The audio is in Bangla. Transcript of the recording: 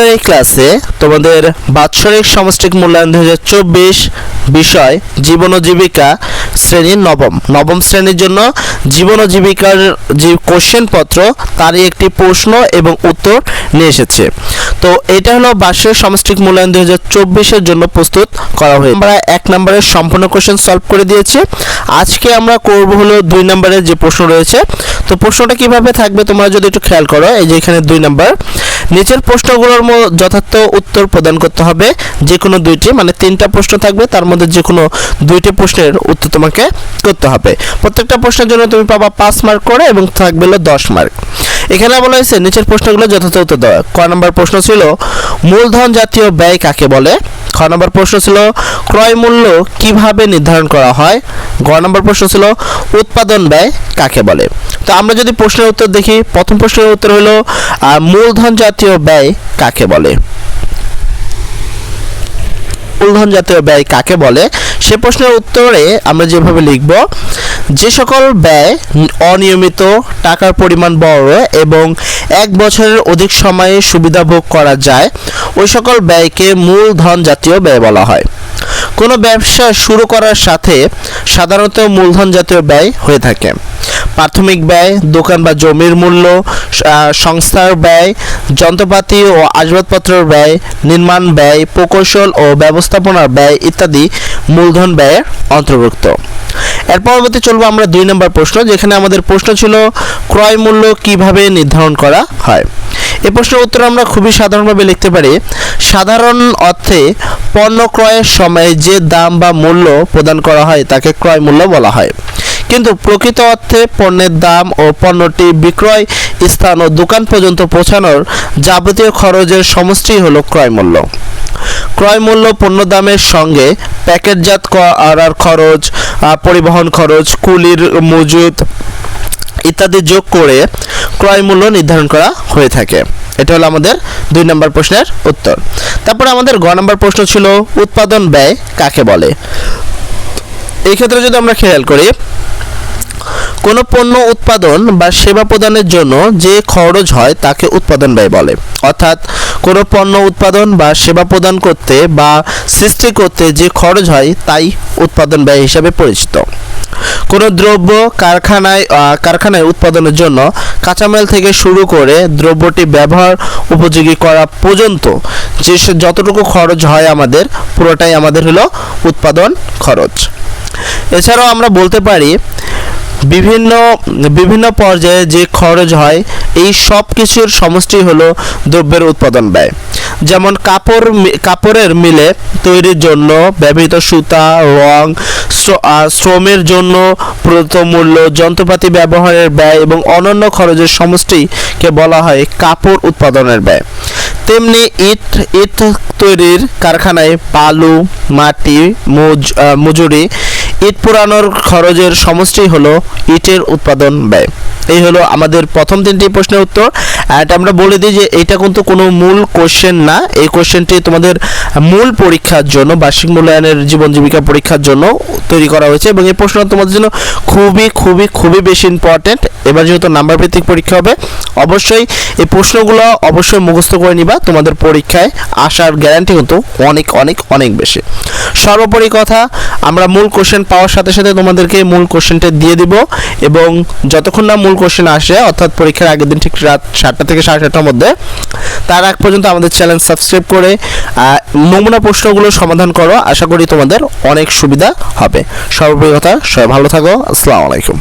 এই ক্লাসে তোমাদের বাৎসরিক সমষ্টিক মূল্যায়ন দুই হাজার চব্বিশ বিষয় জীবন ও জীবিকা শ্রেণির নবম। নবম শ্রেণির জন্য জীবন ও জীবিকার যে কোশ্চেন পত্র, তারই একটি প্রশ্ন এবং উত্তর নিয়ে এসেছে। তো এটা হলো বার্ষিক সমষ্টিক মূল্যায়ন দুই হাজার চব্বিশের জন্য প্রস্তুত করা হয়েছে। আমরা এক নম্বরের সম্পূর্ণ কোশ্চেন সলভ করে দিয়েছি। আজকে আমরা করব হলো দুই নম্বরের যে প্রশ্ন রয়েছে। তো প্রশ্নটা কীভাবে থাকবে তোমরা যদি একটু খেয়াল করো, এই যে এখানে দুই নম্বর। নিচের প্রশ্নগুলোর যথার্থ উত্তর প্রদান করতে হবে। যে কোনো দুইটি মানে তিনটা প্রশ্ন থাকবে, তার মধ্যে যে কোনো দুইটি প্রশ্নের উত্তর তোমাকে করতে হবে। প্রত্যেকটা প্রশ্নের জন্য তুমি পাবা পাঁচ মার্ক করে এবং থাকবে হলো দশ মার্ক এখানে বলা হয়েছে, নিচের প্রশ্নগুলো যথার্থ উত্তর দেওয়া। ক নম্বর প্রশ্ন ছিল, মূলধন জাতীয় ব্যয় কাকে বলে? খ নম্বর প্রশ্ন ছিল, ক্রয় মূল্য কীভাবে নির্ধারণ করা হয়? গ নম্বর প্রশ্ন ছিল, উৎপাদন ব্যয় কাকে বলে? তো আমরা যদি প্রশ্নের উত্তর দেখি, প্রথম প্রশ্নের উত্তর হলো মূলধন জাতীয় ব্যয় কাকে বলে? মূলধন জাতীয় ব্যয় কাকে বলে? সে প্রশ্নের উত্তরে আমরা যেভাবে লিখব, যে সকল ব্যয় অনিয়মিত, টাকার পরিমাণ বড় এবং এক বছরের অধিক সময়ে সুবিধা ভোগ করা যায়, ওই সকল ব্যয়কে মূলধন জাতীয় ব্যয় বলা হয়। কোনো ব্যবসা শুরু করার সাথে সাধারণত মূলধন জাতীয় ব্যয় হয়ে থাকে। প্রাথমিক ব্যয়, দোকান বা জমির মূল্য সংস্থার ব্যয়, যন্ত্রপাতি ও আসবাবপত্রের ব্যয়, নির্মাণ ব্যয়, প্রকৌশল ও ব্যবস্থাপনার ব্যয় ইত্যাদি মূলধন ব্যয়ের অন্তর্ভুক্ত। এর পরবর্তী চলবো আমরা দুই নম্বর প্রশ্ন, যেখানে আমাদের প্রশ্ন ছিল, ক্রয় মূল্য কীভাবে নির্ধারণ করা হয়? এ প্রশ্নের উত্তর আমরা খুবই সাধারণভাবে লিখতে পারি, সাধারণ অর্থে পণ্য ক্রয়ের সময় যে দাম বা মূল্য প্রদান করা হয় তাকে ক্রয় মূল্য বলা হয়। কিন্তু প্রকৃত অর্থে পণ্যের দাম ও পণ্যটি বিক্রয় স্থান ও দোকান পর্যন্ত পৌঁছানোর যাবতীয় খরচের সমষ্টি হলো ক্রয় মূল্য। ক্রয় মূল্য পণ্য দামের সঙ্গে প্যাকেটজাত করার খরচ পরিবহন খরচ, কুলির মজুদ ইত্যাদি যোগ করে ক্রয় মূল্য নির্ধারণ করা হয়ে থাকে। এটা হলো আমাদের দুই নম্বর প্রশ্নের উত্তর। তারপরে আমাদের গ নম্বর প্রশ্ন ছিল, উৎপাদন ব্যয় কাকে বলে? এই ক্ষেত্রে যদি আমরা খেয়াল করি কোনো পণ্য উৎপাদন বা সেবা প্রদানের জন্য যে খরচ হয় তাকে উৎপাদন ব্যয় বলে। অর্থাৎ কোনো পণ্য উৎপাদন বা সেবা প্রদান করতে বা সৃষ্টি করতে যে খরচ হয় তাই উৎপাদন ব্যয় হিসাবে পরিচিত। কোনো দ্রব্য কারখানায় কারখানায় উৎপাদনের জন্য কাঁচামাল থেকে শুরু করে দ্রব্যটি ব্যবহার উপযোগী করা পর্যন্ত যে যতটুকু খরচ হয় আমাদের, পুরোটাই আমাদের হলো উৎপাদন খরচ। এছাড়াও আমরা বলতে পারি বিভিন্ন বিভিন্ন পর্যায়ে যে খরচ হয়, এই সব কিছুর সমষ্টি হলো দ্রব্যের উৎপাদন ব্যয়। যেমন কাপড় কাপড়ের মিলে তৈরির জন্য ব্যবহৃত সুতা, রং শ্রমের জন্য প্রদত্ত মূল্য, যন্ত্রপাতি ব্যবহারের ব্যয় এবং অন্যান্য খরচের সমষ্টিকে বলা হয় কাপড় উৎপাদনের ব্যয়। তেমনি ইট ইট তৈরির কারখানায় বালু, মাটি মজুরি ইট পোড়ানোর খরচের সমষ্টি হলো ইটের উৎপাদন ব্যয়। এই হলো আমাদের প্রথম তিনটি প্রশ্নের উত্তর। আর এটা আমরা বলে দিই যে এটা কিন্তু কোনো মূল কোশ্চেন না। এই কোশ্চেনটি তোমাদের মূল পরীক্ষার জন্য, বার্ষিক মূল্যায়নের জীবন জীবিকা পরীক্ষার জন্য তৈরি করা হয়েছে এবং এই প্রশ্ন তোমাদের জন্য খুবই খুবই খুবই বেশি ইম্পর্ট্যান্ট এবার যেহেতু নাম্বার ভিত্তিক পরীক্ষা হবে, অবশ্যই এই প্রশ্নগুলো অবশ্যই মুখস্থ করে নিবা। তোমাদের পরীক্ষায় আসার গ্যারান্টি কিন্তু অনেক অনেক অনেক বেশি। সর্বোপরি কথা, আমরা মূল কোশ্চেন পাওয়ার সাথে সাথে তোমাদেরকে মূল কোশ্চেনটা দিয়ে দিব এবং যতক্ষণ না মূল কোশ্চেন আসে, অর্থাৎ পরীক্ষার আগের দিন ঠিক রাত সাতটা থেকে সাড়ে সাতটার মধ্যে, তার আগ পর্যন্ত আমাদের চ্যানেল সাবস্ক্রাইব করে নমুনা প্রশ্নগুলো সমাধান করো। আশা করি তোমাদের অনেক সুবিধা হবে। সর্বোপরি কথা, সবাই ভালো থাকো। আসসালামু আলাইকুম।